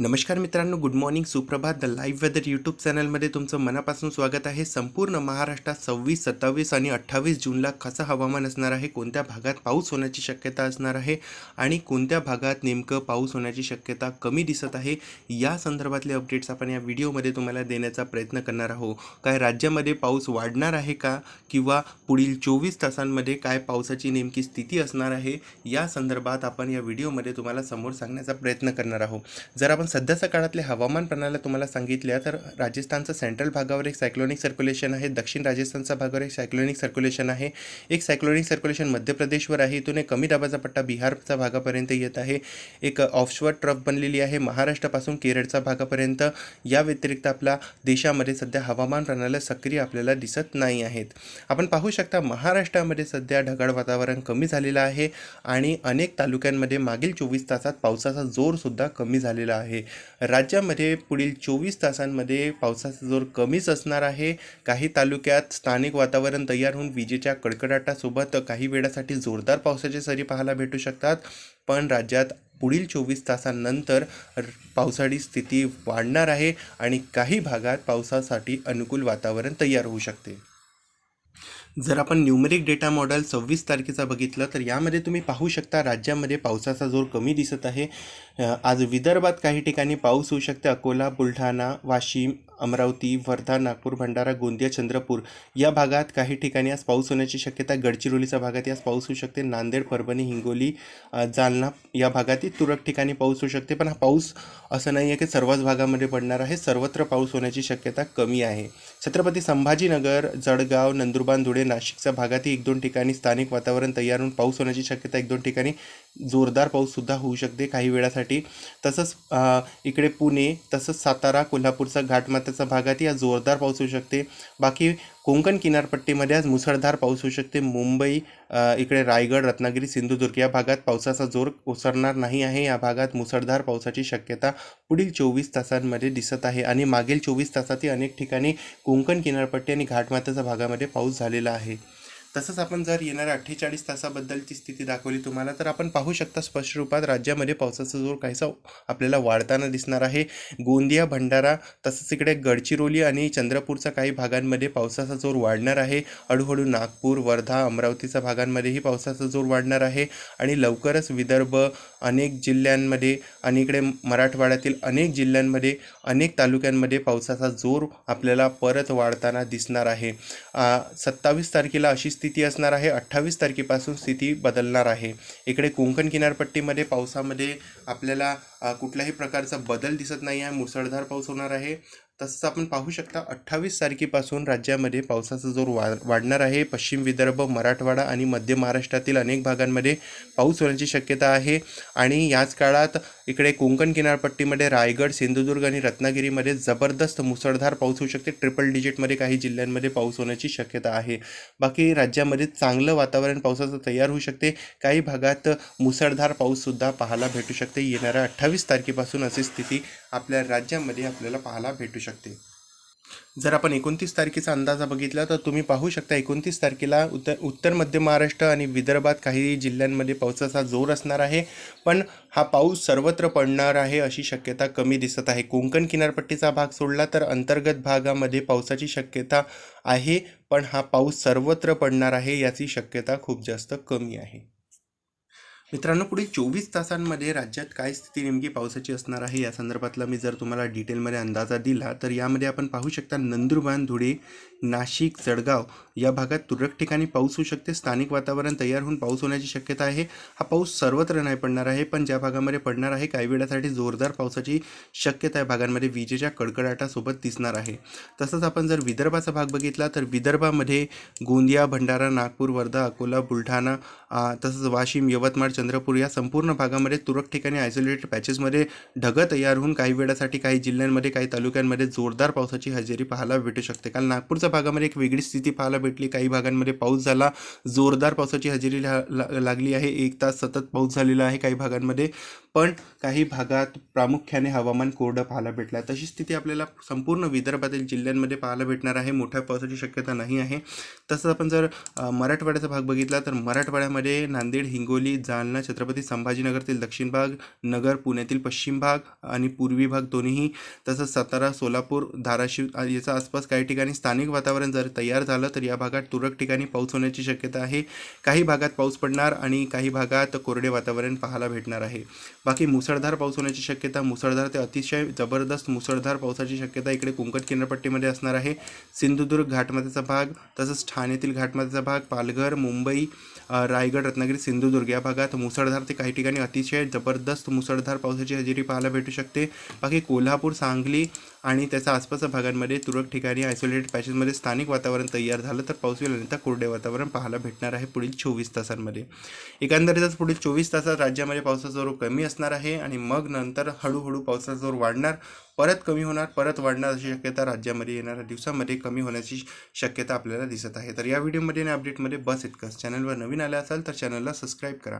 नमस्कार मित्रांनो good morning सुप्रभात. द लाईव्ह वेदर यूट्यूब चॅनलमध्ये तुमचं मनापासून स्वागत आहे. संपूर्ण महाराष्ट्रात सव्वीस सत्तावीस आणि अठ्ठावीस जूनला कसं हवामान असणार आहे कोणत्या भागात पाऊस होण्याची शक्यता असणार आहे आणि कोणत्या भागात नेमकं पाऊस होण्याची शक्यता कमी दिसत आहे या संदर्भातले अपडेट्स आपण या व्हिडिओमध्ये तुम्हाला देण्याचा प्रयत्न करणार आहोत. काय राज्यामध्ये पाऊस वाढणार आहे का किंवा पुढील चोवीस तासांमध्ये काय पावसाची नेमकी स्थिती असणार आहे या संदर्भात आपण या व्हिडिओमध्ये तुम्हाला समोर सांगण्याचा प्रयत्न करणार आहोत. जर आपण सध्याच्या काळातल्या हवामान प्रणाल्या तुम्हाला सांगितल्या तर राजस्थानचं सेंट्रल भागावर एक सायक्लोनिक सर्क्युलेशन आहे दक्षिण राजस्थानच्या भागावर एक सायक्लोनिक सर्क्युलेशन आहे. एक सायक्लोनिक सर्क्युलेशन मध्य प्रदेशवर आहे इथून एक कमी दाबाचा पट्टा बिहारच्या भागापर्यंत येत आहे. एक ऑफशोअर ट्रफ बनलेली आहे महाराष्ट्रापासून केरळच्या भागापर्यंत. या व्यतिरिक्त आपला देशामध्ये सध्या हवामान प्रणाल्या सक्रिय आपल्याला दिसत नाही आहेत. आपण पाहू शकता महाराष्ट्रामध्ये सध्या ढगाळ वातावरण कमी झालेलं आहे आणि अनेक तालुक्यांमध्ये मागील चोवीस तासात पावसाचा जोरसुद्धा कमी झालेला आहे. राज्यामध्ये पुढील चोवीस तासांमध्ये पावसाचा जोर कमीच असणार आहे. काही तालुक्यात स्थानिक वातावरण तयार होऊन विजेच्या कडकडाटासोबत काही वेळासाठी जोरदार पावसाचे सरी पाहायला भेटू शकतात. पण राज्यात पुढील चोवीस तासांनंतर पावसाळी स्थिती वाढणार आहे आणि काही भागात पावसासाठी अनुकूल वातावरण तयार होऊ शकते. जर आपण न्यूमरिक डेटा मॉडेल सव्वीस तारखेचा बघितलं तर यामध्ये तुम्ही पाहू शकता राज्यामध्ये पावसाचा जोर कमी दिसत आहे. आज विदर्भात काही ठिकाणी पाऊस होऊ शकते. अकोला बुलढाणा वाशिम अमरावती वर्धा नागपूर भंडारा गोंदिया चंद्रपूर या भागात काही ठिकाणी आज पाऊस होण्याची शक्यता गडचिरोलीच्या भागात आज पाऊस होऊ शकते. नांदेड परभणी हिंगोली जालना या भागातही तुरळक ठिकाणी पाऊस होऊ शकते. पण हा पाऊस असं नाही आहे की सर्वच भागामध्ये पडणार आहे. सर्वत्र पाऊस होण्याची शक्यता कमी आहे. छत्रपती संभाजीनगर जळगाव नंदुरबार धुळे नाशिकच्या भागातही एक दोन ठिकाणी स्थानिक वातावरण तयार होऊन पाऊस होण्याची शक्यता एक दोन ठिकाणी जोरदार पाऊससुद्धा होऊ शकते काही वेळासाठी. तसंच इकडे पुणे तसंच सातारा कोल्हापूरचा घाटमाथ्याचा भागात या जोरदार पाऊस होऊ शकते. बाकी कोकण किनारपट्टीमध्ये आज मुसळधार पाऊस होऊ शकते. मुंबई इकडे रायगड रत्नागिरी सिंधुदुर्ग या भागात पावसाचा जोर ओसरणार नाही आहे. या भागात मुसळधार पावसाची शक्यता पुढील चोवीस तासांमध्ये दिसत आहे आणि मागील चोवीस तासातही अनेक ठिकाणी कोंकण किनारपट्टी आणि घाटमाथ्याच्या भागामध्ये पाऊस झालेला आहे. तसंच आपण जर येणाऱ्या अठ्ठेचाळीस तासाबद्दलची स्थिती दाखवली तुम्हाला तर आपण पाहू शकता स्पष्ट रूपात राज्यामध्ये पावसाचा जोर काहीसा आपल्याला वाढताना दिसणार आहे. गोंदिया भंडारा तसंच इकडे गडचिरोली आणि चंद्रपूरच्या काही भागांमध्ये पावसाचा जोर वाढणार आहे. हळूहळू नागपूर वर्धा अमरावतीच्या भागांमध्येही पावसाचा जोर वाढणार आहे. आणि लवकरच विदर्भ अनेक जिल्ह्यांमध्ये आणि इकडे मराठवाड्यातील अनेक जिल्ह्यांमध्ये अनेक तालुक्यांमध्ये पावसाचा जोर आपल्याला परत वाढताना दिसणार आहे. सत्तावीस तारखेला अशी स्थिती असणार आहे. अठ्ठावीस तारखेपासून स्थिती बदलणार आहे. इकडे कोकण किनारपट्टीमध्ये पावसामध्ये आपल्याला कुठल्याही प्रकारचा बदल दिसत नाही आहे. मुसळधार पाऊस होणार आहे. तसंच आपण पाहू शकता अठ्ठावीस तारखेपासून राज्यामध्ये पावसाचा जोर वा वाढणार आहे. पश्चिम विदर्भ मराठवाडा आणि मध्य महाराष्ट्रातील अनेक भागांमध्ये पाऊस होण्याची शक्यता आहे. आणि याच काळात इकडे कोकण किनारपट्टीमध्ये रायगड सिंधुदुर्ग आणि रत्नागिरीमध्ये जबरदस्त मुसळधार पाऊस होऊ शकते. ट्रिपल डिजिटमध्ये काही जिल्ह्यांमध्ये पाऊस होण्याची शक्यता आहे. बाकी राज्यामध्ये चांगलं वातावरण पावसाचं तयार होऊ शकते. काही भागात मुसळधार पाऊससुद्धा पाहायला भेटू शकते. येणाऱ्या अठ्ठावीस तारखेपासून अशी स्थिती आपल्या राज्यामध्ये आपल्याला पाहायला भेटू शकते. जर आपण एकोणतीस तारखेचा अंदाजा बघितला तर तुम्ही पाहू शकता एकोणतीस तारखेला उत्तर उत्तर मध्य महाराष्ट्र आणि विदर्भात काही जिल्ह्यांमध्ये पावसाचा जोर असणार आहे. पण हा पाऊस सर्वत्र पडणार आहे अशी शक्यता कमी दिसत आहे. कोंकण किनारपट्टीचा भाग सोडला तर अंतर्गत भागामध्ये पावसाची शक्यता आहे पण हा पाऊस सर्वत्र पडणार आहे याची शक्यता खूप जास्त कमी आहे. मित्रांनो पुढील चोवीस तासांमध्ये राज्यात काय स्थिती नेमकी पावसाची असणार आहे? या संदर्भातला मी जर तुम्हाला डिटेलमध्ये अंदाजा दिला तर यामध्ये आपण पाहू शकता नंदुरबार धुळे नाशिक जळगाव या भागात तुरळक ठिकाणी पाऊस होऊ शकते. स्थानिक वातावरण तयार होऊन पाऊस होण्याची शक्यता आहे. हा पाऊस सर्वत्र नाही पडणार आहे पण ज्या भागामध्ये पडणार आहे काही वेळासाठी जोरदार पावसाची शक्यता आहे. भागांमध्ये विजेच्या कडकडाटासोबत दिसणार आहे. तसंच आपण जर विदर्भाचा भाग बघितला तर विदर्भामध्ये गोंदिया भंडारा नागपूर वर्धा अकोला बुलढाणा तसंच वाशिम यवतमाळ चंद्रपूर या संपूर्ण भागामध्ये तुरळक ठिकाणी आयसोलेटेड पॅचेसमध्ये ढगं तयार होऊन काही वेळासाठी काही जिल्ह्यांमध्ये काही तालुक्यांमध्ये जोरदार पावसाची हजेरी पाहायला भेटू शकते. काल नागपूरच्या भागामध्ये एक वेगळी स्थिती पाहायला भेटली. काही भागांमध्ये पाऊस झाला. जोरदार पावसाची हजेरी लागली आहे. एक तास सतत पाऊस झालेला आहे. काही भागांमध्ये पण काही भागात प्रामुख्याने हवामान कोरडं पाहायला भेटलं तशी स्थिती आपल्याला संपूर्ण विदर्भातील जिल्ह्यांमध्ये पाहायला भेटणार आहे. मोठ्या पावसाची शक्यता नाही आहे. तसंच आपण जर मराठवाड्याचा भाग बघितला तर मराठवाड्यामध्ये नांदेड हिंगोली जालना छत्रपती संभाजीनगरतील दक्षिण भाग नगर पुण्यातील पश्चिम भाग आणि पूर्वी भाग दोन्हीही तसंच सातारा सोलापूर धाराशिव याचा याच्या आसपास काही ठिकाणी स्थानिक वातावरण जर तयार झालं तर या भागात तुरळक ठिकाणी पाऊस होण्याची शक्यता आहे. काही भागात पाऊस पडणार आणि काही भागात कोरडे वातावरण पाहायला भेटणार आहे. बाकी मुसळधार पाऊस होण्याची शक्यता मुसळधार ते अतिशय जबरदस्त मुसळधार पावसाची शक्यता इकडे कोकण किनारपट्टीमध्ये असणार आहे. सिंधुदुर्ग घाटमाथ्याचा भाग तसंच ठाण्यातील घाटमाथ्याचा भाग पालघर मुंबई रायगड रत्नागिरी सिंधुदुर्ग या भागात मुसळधार ते काही ठिकाणी अतिशय जबरदस्त मुसळधार पावसाची हजेरी पाहायला भेटू शकते. बाकी कोल्हापूर सांगली आणि त्याच्या आसपासच्या भागांमध्ये तुरळक ठिकाणी आयसोलेटेड पॅचेसमध्ये स्थानिक वातावरण तयार झालं तर पाऊस येईल अन्यथा कोरडे वातावरण पाहायला भेटणार आहे पुढील चोवीस तासांमध्ये. एकंदरीतच पुढील चोवीस तासात राज्यामध्ये पावसाचा जोर कमी असणार आहे आणि मग नंतर हळूहळू पावसाचा जोर वाढणार परत कमी होणार परत वाढणार अशी शक्यता राज्यामध्ये येणाऱ्या दिवसामध्ये कमी होण्याची शक्यता आपल्याला दिसत आहे. तर या व्हिडिओमध्ये आणि अपडेटमध्ये बस इतकंच. चॅनलवर नवीन आलं असाल तर चॅनलला सबस्क्राईब करा.